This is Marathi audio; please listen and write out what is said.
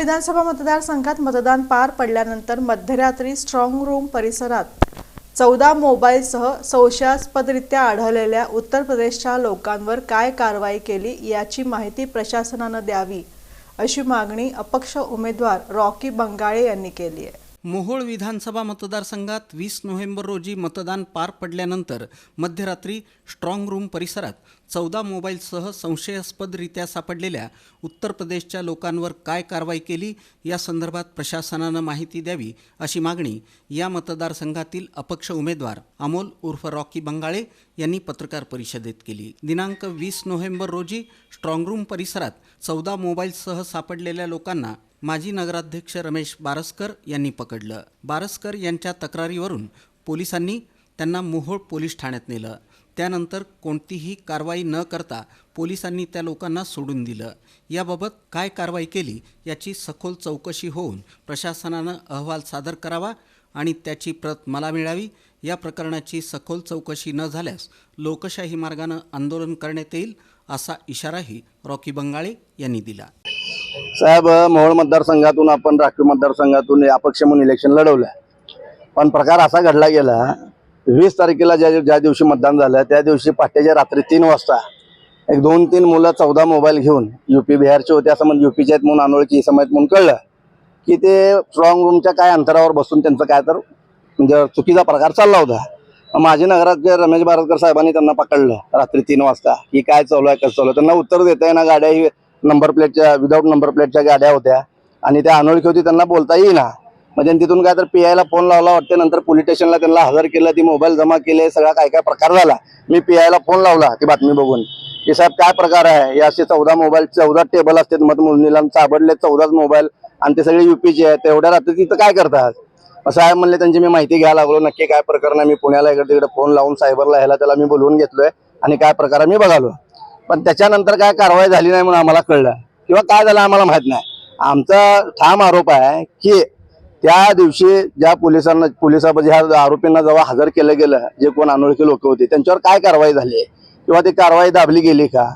विधानसभा मतदारसंघात मतदान पार पडल्यानंतर मध्यरात्री स्ट्रॉंग रूम परिसरात चौदा मोबाईलसह संशयास्पदरित्या आढळलेल्या उत्तर प्रदेशच्या लोकांवर काय कारवाई केली याची माहिती प्रशासनानं द्यावी अशी मागणी अपक्ष उमेदवार रॉकी बंगाळे यांनी केली आहे. मोहोळ विधानसभा मतदारसंघात वीस नोव्हेंबर रोजी मतदान पार पडल्यानंतर मध्यरात्री स्ट्रॉंग रूम परिसरात चौदा मोबाईलसह संशयास्पदरित्या सापडलेल्या उत्तर प्रदेशच्या लोकांवर काय कारवाई केली या संदर्भात प्रशासनानं माहिती द्यावी अशी मागणी या मतदारसंघातील अपक्ष उमेदवार अमोल उर्फ रॉकी बंगाळे यांनी पत्रकार परिषदेत केली. दिनांक वीस नोव्हेंबर रोजी स्ट्रॉंग रूम परिसरात चौदा मोबाईलसह सापडलेल्या लोकांना माजी नगराध्यक्ष रमेश बारसकर यांनी पकडलं. बारसकर यांच्या तक्रारीवरून पोलिसांनी त्यांना मोहोळ पोलीस ठाण्यात नेलं. त्यानंतर कोणतीही कारवाई न करता पोलिसांनी त्या लोकांना सोडून दिलं. याबाबत काय कारवाई केली याची सखोल चौकशी होऊन प्रशासनानं अहवाल सादर करावा आणि त्याची प्रत मला मिळावी या प्रकरणाची सखोल चौकशी न झाल्यास लोकशाही मार्गानं आंदोलन करण्यात येईल असा इशाराही रॉकी बंगाळे यांनी दिला. साहेब मोहोळ मतदारसंघातून आपण राखीव मतदारसंघातून अपक्ष म्हणून इलेक्शन लढवलं पण प्रकार असा घडला गेला वीस तारखेला ज्या ज्या दिवशी मतदान झालं त्या दिवशी पहाटेच्या रात्री तीन वाजता एक दोन तीन मुलं चौदा मोबाईल घेऊन युपी बिहारचे होते असं म्हणजे युपीचे आहेत म्हणून अनोळखी समज म्हणून कळलं की ते स्ट्रॉंग रूमच्या काय अंतरावर बसून त्यांचं काय तर म्हणजे चुकीचा प्रकार चालला होता. माझे नगरात रमेश भारतकर साहेबांनी त्यांना पकडलं रात्री तीन वाजता की काय चालू आहे कसं चालू आहे? त्यांना उत्तर देता येईना गाड्या ही नंबर प्लेटच्या विदाऊट नंबर प्लेटच्या गाड्या होत्या. आणि त्या अनोळखी होती त्यांना बोलता येईना. म्हणजे तिथून काय तर पी आयला फोन लावला वाटते नंतर पोलीस स्टेशनला त्यांना हजर केलं ती मोबाईल जमा केले सगळा काय काय प्रकार झाला. मी पी आयला फोन लावला ती बातमी बघून. की साहेब काय प्रकार आहे? हे असे चौदा मोबाईल चौदा टेबल असतात मतमोजणीला चाबडले चौदाच मोबाईल आणि ते सगळे युपीचे आहेत. तेवढ्या रात्री तिथं काय करतात? मग साहेब म्हणले त्यांची मी माहिती घ्यायला लागलो. नक्की काय प्रकरण आहे मी पुण्याला इकडे तिकडे फोन लावून सायबरला ह्याला त्याला मी बोलवून घेतलोय. आणि काय प्रकार आहे मी बघालो. पण त्याच्यानंतर काय कारवाई झाली नाही म्हणून आम्हाला कळलं. किंवा काय झालं आम्हाला माहीत नाही. आमचा ठाम आरोप आहे की त्या दिवशी ज्या पोलिसांना पोलिसा ह्या आरोपींना जेव्हा हजर केलं गेलं जे कोण अनोळखी लोक होते त्यांच्यावर काय कारवाई झाली? आहे किंवा ती कारवाई दाबली गेली का?